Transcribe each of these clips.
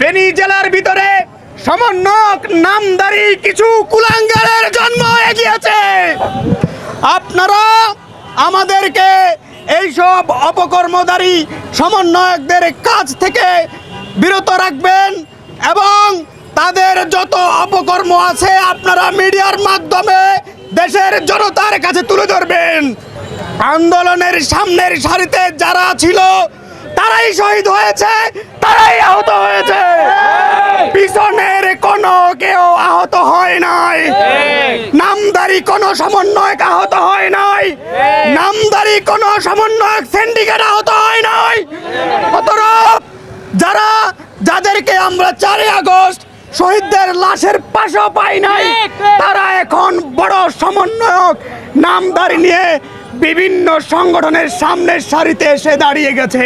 ফেনী জেলার ভিতরে সমন্বয়ক নামদারি কিছু কুলাঙ্গারের জন্ম হয়ে গিয়েছে আপনারা আমাদেরকে এইসব অপকর্মদারী সমন্বয়কদের কাছ থেকে বিরত রাখবেন এবং তাদের যত অপকর্ম আছে আপনারা মিডিয়ার মাধ্যমে দেশের জনতার কাছে তুলে ধরবেন। আন্দোলনের সামনের সারিতে যারা ছিল তারাই শহীদ হয়েছে তারাই আহত হয়েছে। পিছনের কোনো কেউ আহত হয় নাই। নামদারি কোনো সমন্বয়ক আহত হয় নাই। নামদারি কোনো সমন্বয়ক সিন্ডিকেট আহত হয় নাই। যারা যাদেরকে আমরা চারই আগস্ট শহীদদের লাশের পাশও পাই নাই। তারা এখন বড় সমন্বয়ক নামদারি নিয়ে বিভিন্ন সংগঠনের সামনের সারিতে এসে দাঁড়িয়ে গেছে।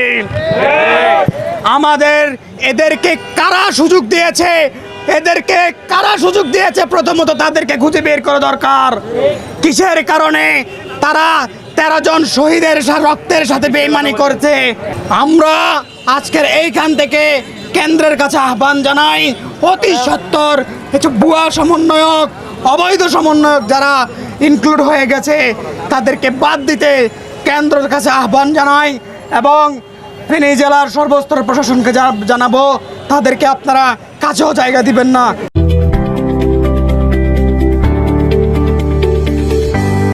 আমাদের এদেরকে কারা সুযোগ দিয়েছে? এদেরকে কারা সুযোগ দিয়েছে? প্রথমত তাদেরকে খুঁজে বের করা দরকার। কিসের কারণে? তারা তেরো জন শহীদের রক্তের সাথে বেইমানি করছে। আমরা আজকের এইখান থেকে কেন্দ্রের কাছে আহ্বান জানাই অতি সত্তর। কিছু বুয়া সমন্বয়ক, অবৈধ সমন্বয়ক যারা ইনক্লুড হয়ে গেছে, তাদেরকে বাদ দিতে কেন্দ্রের কাছে আহ্বান জানাই এবং ফেনী জেলার সর্বস্তর প্রশাসনকে জানাব, তাদেরকে আপনারা কাছেও জায়গা দিবেন না।